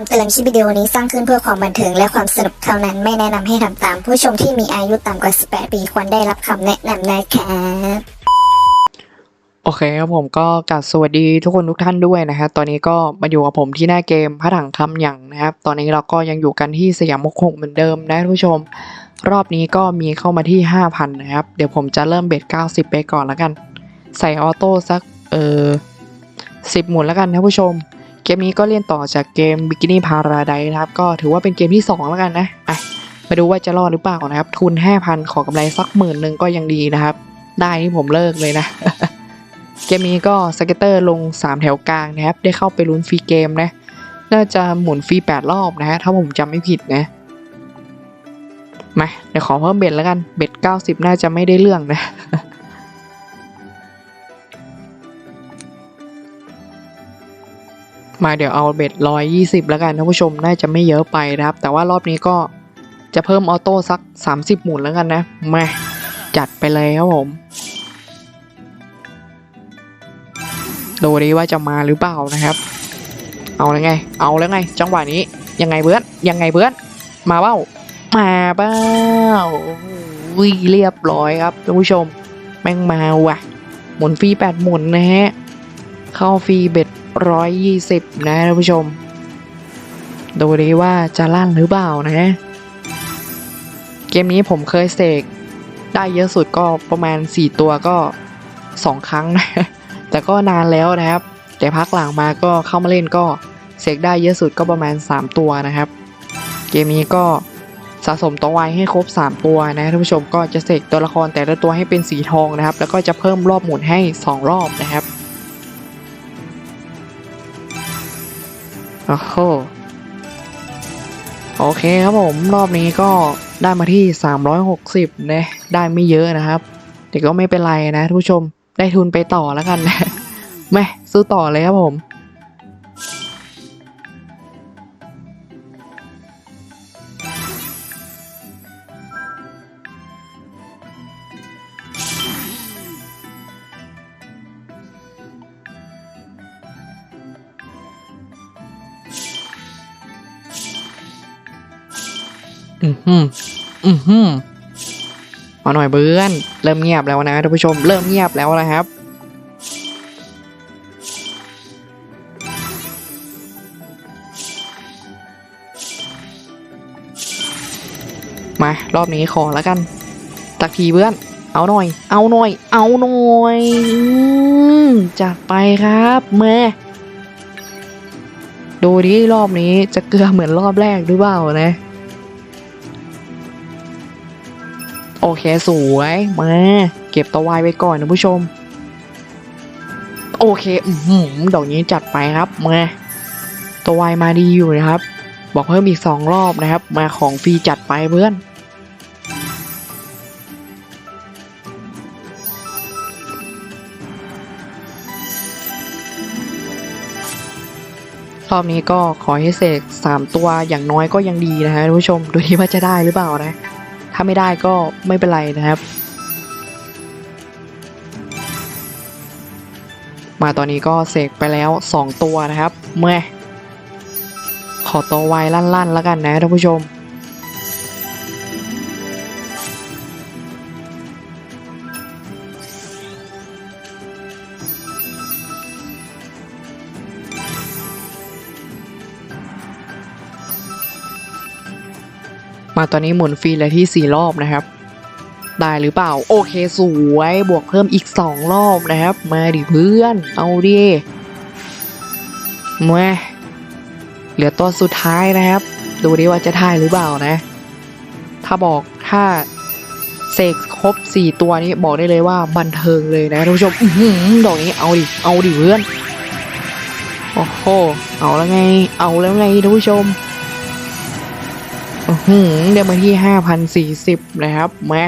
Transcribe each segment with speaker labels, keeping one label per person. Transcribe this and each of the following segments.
Speaker 1: ำเตือนคลิปวิดีโอนี้สร้างขึ้นเพื่อความบันเทิงและความสนุกเท่านั้นไม่แนะนำให้ทำตาม ผู้ชมที่มีอายุต่ำกว่า 18 ปีควรได้รับคำแนะนำนะครับ
Speaker 2: โอเคครับผมก็กราบสวัสดีทุกคนทุกท่านด้วยนะครับตอนนี้ก็มาอยู่กับผมที่หน้าเกมพระถังคำหยั่งนะครับ ตอนนี้เราก็ยังอยู่กันที่สยามมกหกเหมือนเดิมนะท่านผู้ชม รอบนี้ก็มีเข้ามาที่ 5,000 นะครับ เดี๋ยวผมจะเริ่มเบ็ด90 ไปก่อนแล้วกัน ใส่ออโต้สักเออ10 หมุนแล้วกันท่านผู้ชม เกมนี้ก็เล่นต่อจากเกม Bikini Paradise นะครับ ก็ถือว่าเป็นเกมที่ 2 แล้วกันนะอะมาดูว่าจะรอดหรือเปล่านะครับ ทุน 5,000 ขอกำไรสักหมื่นหนึ่งก็ยังดีนะครับ ได้นี่ผมเลิกเลยนะ เกมนี้ก็สเก็ตเตอร์ลง 3 แถวกลางนะครับ ได้เข้าไปลุ้นฟรีเกมนะ น่าจะหมุนฟรี 8 รอบนะฮะ ถ้าผมจำไม่ผิดนะ มา เดี๋ยวขอเพิ่มเบ็ดแล้วกัน เบ็ด 90 น่าจะไม่ได้เรื่องนะ มาเดี๋ยวเอาเบ็ด120แล้วกันท่านผู้ชมน่าจะไม่เยอะไปนะครับ แต่ว่ารอบนี้ก็จะเพิ่มออโต้สัก 30 หมุนแล้วกันนะมาจัดไปเลยครับผมดูดิว่าจะมาหรือเปล่านะครับ เอาแล้วไง เอาแล้วไง จังหวะนี้ยังไงเบื้อนยังไงเบื้อนมาเบ้ามาเบ้าวิเรียบร้อยครับท่านผู้ชม แม่งมาว่ะ หมุนฟรีแปดหมุนนะฮะ เข้าฟรีเบ็ด ร้อยยี่สิบนะท่านผู้ชม ดูดิว่าจะลั่นหรือเปล่านะ เกมนี้ผมเคยเสกได้เยอะสุดก็ประมาณ 4 ตัวก็ 2 ครั้งนะ แต่ก็นานแล้วนะครับ แต่พักหลังมาก็เข้ามาเล่นก็เสกได้เยอะสุดก็ประมาณ 3 ตัวนะครับ เกมนี้ก็สะสมตัวไวให้ครบ 3 ตัวนะท่านผู้ชมก็จะเสกตัวละครแต่ละตัวให้เป็นสีทองนะครับ แล้วก็จะเพิ่มรอบหมุนให้ 2 รอบนะครับ โอ้โหโอเคครับผมรอบนี้ก็ได้มาที่ 360นะได้ไม่เยอะนะครับ แต่ก็ไม่เป็นไรนะทุกผู้ชมได้ทุนไปต่อแล้วกันนะแม่ซื้อต่อเลยครับผม อือหืออือหือมาหน่อยเบื้อน เริ่มเงียบแล้วนะท่านผู้ชม เริ่มเงียบแล้วนะครับมารอบนี้ขอแล้วกันตักทีเพื่อน เอาหน่อย เอาหน่อย เอาหน่อยอจัดไปครับแม่ดูดิรอบนี้จะเกลือเหมือนรอบแรกหรือเปล่านะ โอเคสวยมาเก็บตัววายไว้ก่อนนะผู้ชม โอเคอือหือดอกนี้จัดไปครับมาตัววายมาดีอยู่นะครับ บอกเพิ่มอีกสองรอบนะครับ มาของฟรีจัดไปเพื่อนรอบนี้ก็ขอให้เสกสามตัวอย่างน้อยก็ยังดีนะฮะท่านผู้ชมดูที่ว่าจะได้หรือเปล่านะ ถ้าไม่ได้ก็ไม่เป็นไรนะครับ มาตอนนี้ก็เสกไปแล้ว 2 ตัวนะครับ เมื่อขอตัวไวลั่นๆแล้วกันนะท่านผู้ชม มาตอนนี้หมุนฟรีเลยที่ 4 รอบนะครับ ได้หรือเปล่า โอเคสวยบวกเพิ่มอีก 2 รอบนะครับ มาดิเพื่อน เอาดิมาเหลือตัวสุดท้ายนะครับ ดูดิว่าจะได้หรือเปล่านะ ถ้าบอกถ้าเสกครบ 4 ตัวนี้บอกได้เลยว่าบันเทิงเลยนะท่านผู้ชมอือหือดอกนี้เอาดิเอาดิเพื่อนโอ้โหเอาแล้วไง เอาแล้วไงท่านผู้ชม หือเดี๋ยวมาที่ห้าพันสี่สิบนะครับมา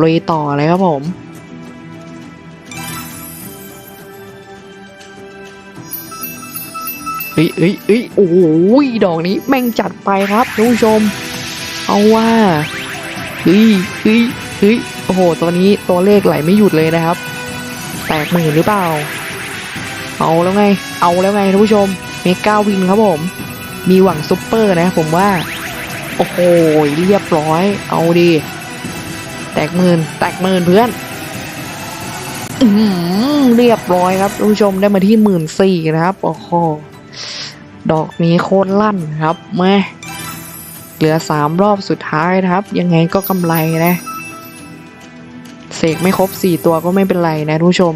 Speaker 2: ลุยต่อเลยครับผมเอ้ยเอ้ยเอ้ยโอ้โหดอกนี้แม่งจัดไปครับท่านผู้ชม เอาว่าเฮ้ยเฮ้ยเฮ้ยโอ้โหตัวนี้ตัวเลขไหลไม่หยุดเลยนะครับ แตกหมื่นหรือเปล่า เอาแล้วไง เอาแล้วไงท่านผู้ชมเมกาวินครับผม มีหวังซุปเปอร์นะผมว่า โอ้โหเรียบร้อย เอาดี แตกหมื่นแตกหมื่นเพื่อนอืมเรียบร้อยครับท่านผู้ชมได้มาที่หมื่นสี่นะครับโอ้โหดอกนี้โคตรลั่นครับแม่เหลือสามรอบสุดท้ายนะครับ ยังไงก็กำไรนะเสกไม่ครบสี่ตัวก็ไม่เป็นไรนะท่านผู้ชม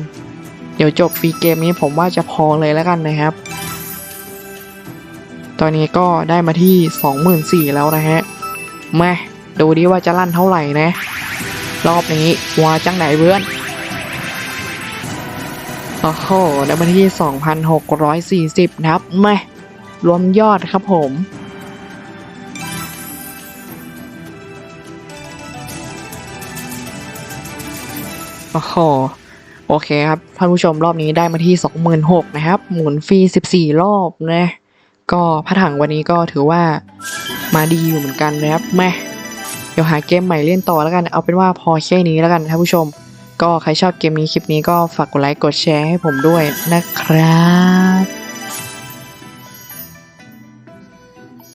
Speaker 2: เดี๋ยวจบฟรีเกมนี้ผมว่าจะพอเลยแล้วกันนะครับ ตอนนี้ก็ได้มาที่สองหมื่นสี่แล้วนะฮะมาดูดิว่าจะลั่นเท่าไหร่นะ รอบนี้ว่าจังไหนเพื่อนโอ้โหได้มาที่ 2,640นะครับแม่รวมยอดครับผมโอ้โหโอเคครับท่านผู้ชมรอบนี้ได้มาที่ 26,000นะครับ หมุนฟรี 14 รอบนะ ก็พระถังวันนี้ก็ถือว่ามาดีอยู่เหมือนกันนะครับแม่เดี๋ยวหาเกมใหม่เล่นต่อแล้วกัน เอาเป็นว่าพอแค่นี้แล้วกันท่านผู้ชม ก็ใครชอบเกมนี้คลิปนี้ก็ฝากกดไลค์กดแชร์ให้ผมด้วยนะครับ